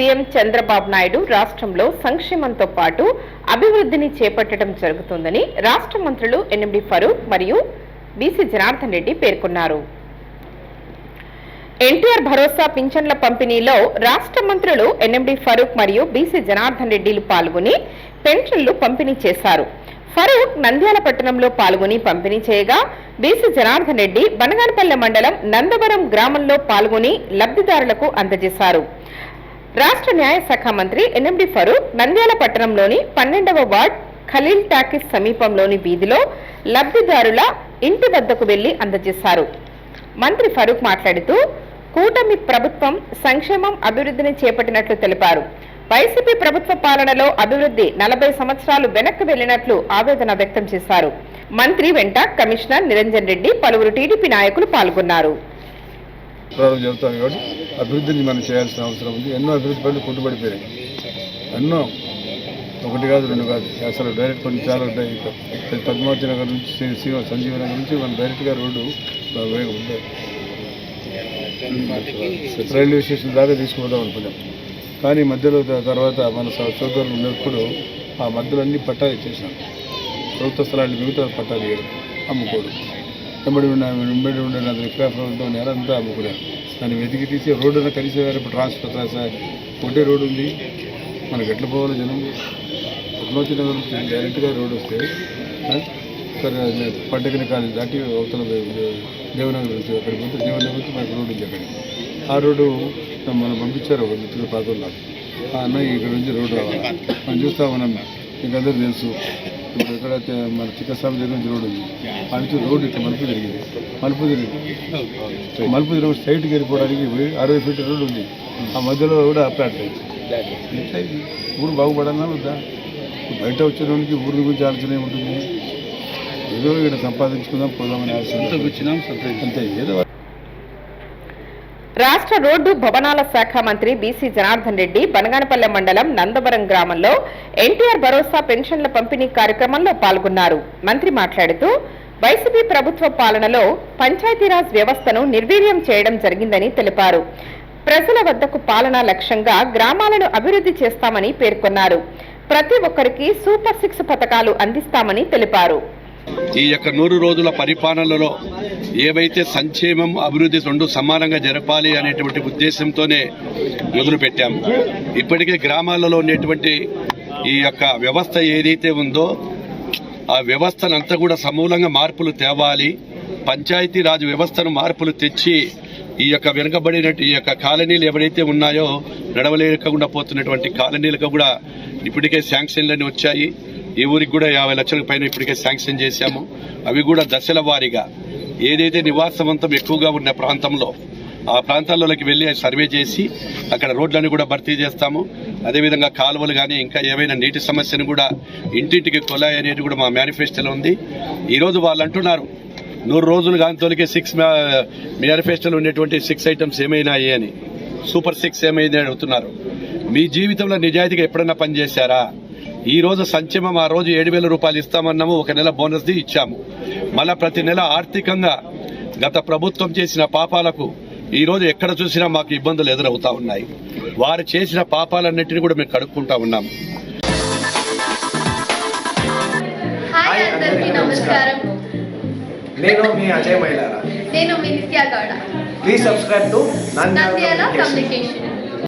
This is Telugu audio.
సీఎం చంద్రబాబు నాయుడు రాష్ట్రంలో సంక్షేమంతో పాటు అభివృద్ధిని చేపట్టడం జరుగుతుందని రాష్ట్ర మంత్రులు ఎన్ఎండి ఫరూక్ మరియు బీసీ జనార్దన్ రెడ్డి పేర్కొన్నారు. ఎన్టీఆర్ భరోసా పింఛన్ల పంపిణీలో రాష్ట్ర మంత్రులు ఎన్ఎండి ఫరూక్ మరియు బీసీ జనార్దన్ రెడ్డిలు పాల్గొని పెన్షన్లు పంపిణీ చేశారు. ఫరూక్ నంద్యాల పట్టణంలో పాల్గొని పంపిణీ చేయగా బీసీ జనార్దన్ రెడ్డి బనగానపల్లె మండలం నందవరం గ్రామంలో పాల్గొని లబ్ధిదారులకు అందజేశారు. రాష్ట్ర న్యాయశాఖ మంత్రి ఎన్ఎండి ఫరూక్ నంద్యాల పట్టణంలోని పన్నెండవ వార్డ్ ఖలీల్ టాకీస్ సమీపంలోని వీధిలో లబ్ధిదారుల ఇంటి వద్దకు వెళ్ళి అందజేశారు. మంత్రి ఫరూక్ మాట్లాడుతూ కూటమి ప్రభుత్వం సంక్షేమం అభివృద్ధిని చేపట్టినట్లు తెలిపారు. వైసీపీ ప్రభుత్వ పాలనలో అభివృద్ధి నలభై సంవత్సరాలు వెనక్కి వెళ్ళినట్లు ఆవేదన వ్యక్తం చేశారు. మంత్రి వెంట కమిషనర్ నిరంజన్ రెడ్డి పలువురు టీడీపీ నాయకులు పాల్గొన్నారు. ప్రారంభం జరుగుతుంది కాబట్టి అభివృద్ధిని మనం చేయాల్సిన అవసరం ఉంది. ఎన్నో అభివృద్ధి పనులు కుంటుపడిపోయాయి ఎన్నో. ఒకటి కాదు రెండు కాదు. అసలు డైరెక్ట్ కొన్ని చాలా ఉంటాయి. ఇంకా పద్మావతి నగర్ నుంచి శ్రీ- శ్రీ సంజీవ నగర్ నుంచి మనం డైరెక్ట్గా రోడ్డు వేగం ఉంది రైల్వే స్టేషన్ దాకా తీసుకుపోదాం అనుకున్నాం. కానీ మధ్యలో తర్వాత మన సోదరులు ఉన్నప్పుడు ఆ మధ్యలో అన్ని పట్టాలు ఇచ్చేసినాం ప్రభుత్వ స్థలాలు మిగతా పట్టాలు ఇవ్వడం అమ్ముకోవడం. వెంబడి ఉన్న వెంబడి ఉండే అది విక్రయంతో నేరంతా అమ్ముకున్నారు దాన్ని వెతికి తీసి రోడ్డున కనీసం వేరే ఇప్పుడు ట్రాన్స్పోర్ట్ సార్. ఒకటే రోడ్డు ఉంది. మనకి ఎట్లా పోవాలి జనం? పద్మావతి నగర్ నుంచి డైరెక్ట్గా రోడ్డు వస్తే సరే పంటగిన కాలేజ్ దాటి అవతల దేవనగర్ నుంచి అక్కడికి పోతే దేవనగర్ నుంచి మనకు రోడ్డు ఉంది అక్కడికి. ఆ రోడ్డు మనం పంపించారు ఒక మిత్రుల పాతలు అన్న ఇక్కడ నుంచి రోడ్డు రావాలి. మనం చూస్తామన్నా మీకు అందరూ తెలుసు. ఇప్పుడు ఇక్కడ తే- మన చిక్కస్వామి దగ్గర నుంచి రోడ్డు ఉంది. ఆ నుంచి రోడ్డు ఇట్లా మలుపు జరిగింది మలుపు జరిగింది మలుపు తిరిగి స్ట్రైట్కి వెళ్ళిపోవడానికి అరవై ఫీట్ రోడ్డు ఉంది. ఆ మధ్యలో కూడా ఫ్లాట్ అయింది? ఊరు బాగుపడాలా వద్దా? బయట వచ్చిన వాడికి ఊరి గురించి ఆలోచన ఏముంటుంది? ఏదో ఇక్కడ సంపాదించుకుందాం పోదామని ఆలోచన. అంతే ఏదో రాష్ట్ర రోడ్డు భవనాల శాఖ మంత్రి బీసీ జనార్దన్ రెడ్డి బనగానపల్లె మండలం నందవరం గ్రామంలో ఎన్టీఆర్ భరోసా పెన్షన్ల పంపిణీ కార్యక్రమంలో పాల్గొన్నారు. మంత్రి మాట్లాడుతూ వైసీపీ ప్రభుత్వ పాలనలో పంచాయతీరాజ్ వ్యవస్థను నిర్వీర్యం చేయడం జరిగిందని తెలిపారు. ప్రజల వద్దకు పాలనా లక్ష్యంగా గ్రామాలను అభివృద్ధి చేస్తామని పేర్కొన్నారు. ప్రతి ఒక్కరికి సూపర్ సిక్స్ పథకాలు అందిస్తామని తెలిపారు. ఈ యొక్క నూరు రోజుల పరిపాలనలో ఏవైతే సంక్షేమం అభివృద్ధి రెండు సమానంగా జరపాలి అనేటువంటి ఉద్దేశంతోనే మొదలుపెట్టాము ఇప్పటికే గ్రామాలలో ఉండేటువంటి ఈ యొక్క వ్యవస్థ ఏదైతే ఉందో ఆ వ్యవస్థనంతా కూడా సమూలంగా మార్పులు తేవాలి. పంచాయతీరాజ్ వ్యవస్థను మార్పులు తెచ్చి ఈ యొక్క వెనుకబడిన ఈ యొక్క కాలనీలు ఎవరైతే ఉన్నాయో నడవలేకుండా పోతున్నటువంటి కాలనీలకు కూడా ఇప్పటికే శాంక్షన్లన్నీ వచ్చాయి. ఈ ఊరికి కూడా యాభై లక్షల పైన ఇప్పటికే శాంక్షన్ చేశాము. అవి కూడా దశల వారీగా. ఏదైతే నివాసవంతం ఎక్కువగా ఉన్న ప్రాంతంలో ఆ ప్రాంతాల్లోకి వెళ్ళి సర్వే చేసి అక్కడ రోడ్లను కూడా భర్తీ చేస్తాము. అదేవిధంగా కాలువలు కానీ ఇంకా ఏవైనా నీటి సమస్యను కూడా ఇంటింటికి కొలాయి అనేది కూడా మా మేనిఫెస్టోలో ఉంది. ఈరోజు వాళ్ళు అంటున్నారు నూరు రోజులు కాంతోలికే సిక్స్ మేనిఫెస్టోలో ఉండేటువంటి సిక్స్ ఐటమ్స్ ఏమైనాయి అని. సూపర్ సిక్స్ ఏమైంది అని అడుగుతున్నారు. మీ జీవితంలో నిజాయితీగా ఎప్పుడైనా పనిచేశారా? ఈ రోజు సంక్షేమం ఆ రోజు ఏడు వేల రూపాయలు ఇస్తామన్నాము ఒక నెల బోనస్ ది ఇచ్చాము. మళ్ళా ప్రతి నెల ఆర్థికంగా గత ప్రభుత్వం చేసిన పాపాలకు ఈ రోజు ఎక్కడ చూసినా మాకు ఇబ్బందులు ఎదురవుతా ఉన్నాయి. వారు చేసిన పాపాలన్నింటినీ కూడా మేము కడుక్కుంటా ఉన్నాము హాయ్ అందరికీ నమస్కారం. నేను మీ అజయ్ మైలారా. నేను మీ Nitya Gowda. Please subscribe to Nandyala communication